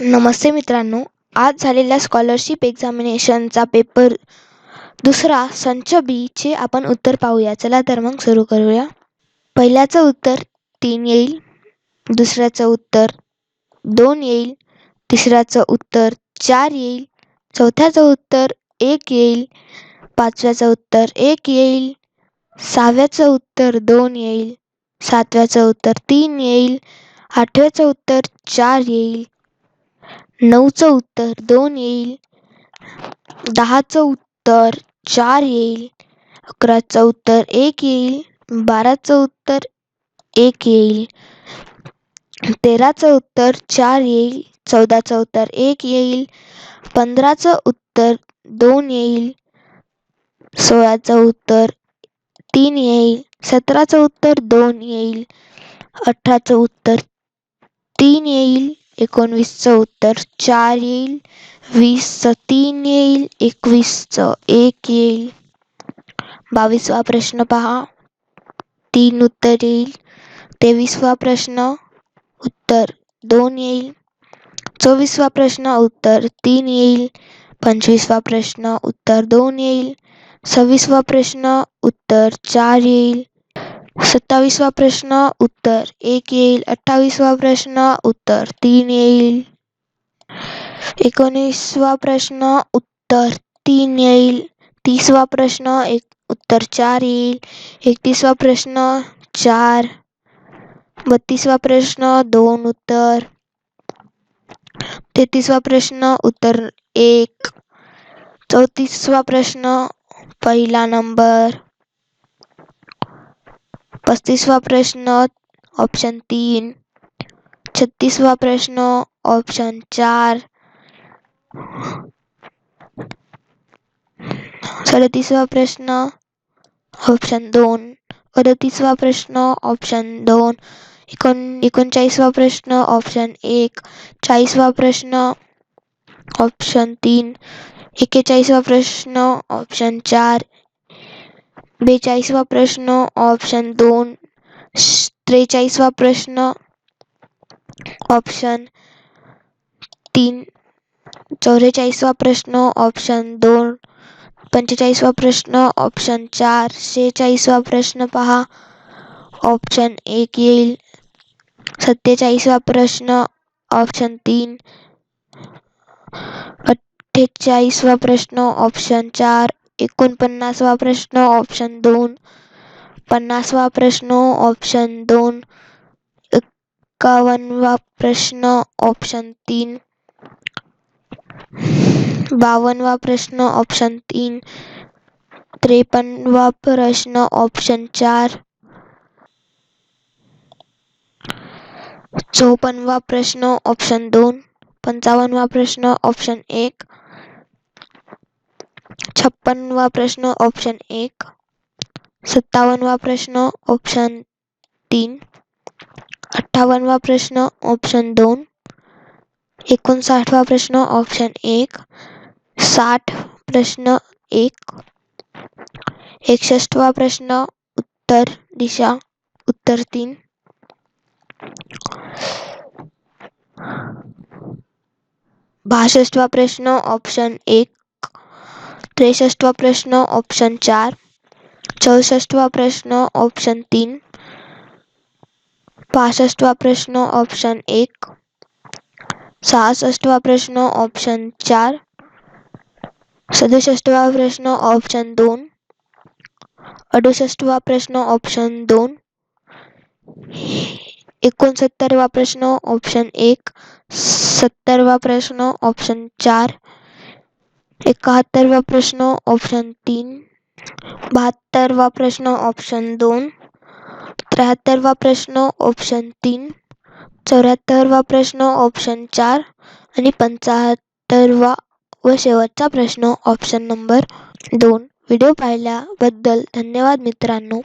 नमस्ते मित्रांनो आज झालेल्या स्कॉलरशिप एक्झामिनेशनचा पेपर दुसरा संच बीचे आपण उत्तर पाहूया. चला तर मग सुरू करूया. पहिल्याचं उत्तर तीन येईल दुसऱ्याचं उत्तर दोन येईल तिसऱ्याचं उत्तर चार येईल चौथ्याचं उत्तर एक येईल पाचव्याचं उत्तर एक येईल सहाव्याचं उत्तर दोन येईल सातव्याचं उत्तर तीन येईल आठव्याचं उत्तर चार येईल नऊचं उत्तर दोन येईल. दहाचं उत्तर चार येईल. अकराचं उत्तर एक येईल. बाराचं उत्तर एक येईल. तेराचं उत्तर चार येईल. चौदाचं उत्तर एक येईल. पंधराचं उत्तर दोन येईल. सोळाचं उत्तर तीन येईल. सतराचं उत्तर दोन येईल. अठराचं उत्तर तीन येईल. एकोणवीसचं उत्तर चार येईल वीसचं तीन येईल एकवीसचं एक येईल. बावीसवा प्रश्न पहा. तीन उत्तर येईल तेवीसवा प्रश्न उत्तर दोन येईल चोवीसवा प्रश्न उत्तर तीन येईल पंचवीसवा प्रश्न उत्तर दोन येईल सव्वीसवा प्रश्न उत्तर चार येईल सत्तावीसवा प्रश्न उत्तर. एक येईल. अठ्ठावीसवा प्रश्न उत्तर. तीन येईल. एकोणीसवा प्रश्न उत्तर. तीन येईल. तीसवा प्रश्न एक उत्तर. चार येईल. एकतीसवा प्रश्न चार. बत्तीसवा प्रश्न दोन उत्तर. तेहतीसवा प्रश्न उत्तर. एक. चौतीसवा प्रश्न पहिला नंबर. पस्तीसवा प्रश्न ऑप्शन तीन. छत्तीसवा प्रश्न ऑप्शन चार. सड़तीसवा प्रश्न ऑप्शन दोन. अडतीसवा प्रश्न ऑप्शन दोन. एकोण एकोणचाळीसवा प्रश्न ऑप्शन एक. चाळीसवा प्रश्न ऑप्शन तीन. एक्केचाळीसवा प्रश्न ऑप्शन चार. बेचाळीसवा प्रश्न ऑप्शन दोन. त्रेचाळीसवा प्रश्न ऑप्शन तीन. चौवेचाळीसवा प्रश्न ऑप्शन दोन. पंचेचाळीसवा प्रश्न ऑप्शन चार. शेहेचाळीसवा प्रश्न पहा ऑप्शन एक येईल. सत्तेचाळीसवा प्रश्न ऑप्शन तीन. अठ्ठेचाळीसवा प्रश्न ऑप्शन चार. एकोणपन्नासवा प्रश्न ऑप्शन दोन. पन्नासवा प्रश्न ऑप्शन दोन. एक्कावन्नवा प्रश्न ऑप्शन तीन. बावन्नवा प्रश्न ऑप्शन तीन. त्रेपन्नवा प्रश्न ऑप्शन चार. चोपन्नवा प्रश्न ऑप्शन दोन. पंचावन्नवा प्रश्न ऑप्शन एक. छप्पनवा प्रश्न ऑप्शन एक सत्तावनवा प्रश्न ऑप्शन तीन अठ्ठावनवा प्रश्न ऑप्शन दोन एकोणसाठवा प्रश्न ऑप्शन एक साठ प्रश्न एक एकसष्टवा प्रश्न उत्तर दिशा उत्तर तीन. बासष्टवा प्रश्न ऑप्शन एक त्रेसष्टवा प्रश्न ऑप्शन चार. चौसठवा प्रश्न ऑप्शन तीन. पासष्टवा प्रश्न ऑप्शन एक. सहासष्टवा प्रश्न ऑप्शन चार. सदुसष्टवा प्रश्न ऑप्शन दोन. अडुसष्टवा प्रश्न ऑप्शन दोन. एकोणसत्तरवा प्रश्न ऑप्शन एक. सत्तरवा प्रश्न ऑप्शन चार. एकाहत्तरवा प्रश्न ऑप्शन तीन. बहात्तरवा प्रश्न ऑप्शन दोन. त्र्याहत्तरवा प्रश्न ऑप्शन तीन. चौऱ्याहत्तरवा प्रश्न ऑप्शन चार. आणि पंचाहत्तरवा व शेवटचा प्रश्न ऑप्शन नंबर दोन. व्हिडिओ पाहिल्याबद्दल धन्यवाद मित्रांनो.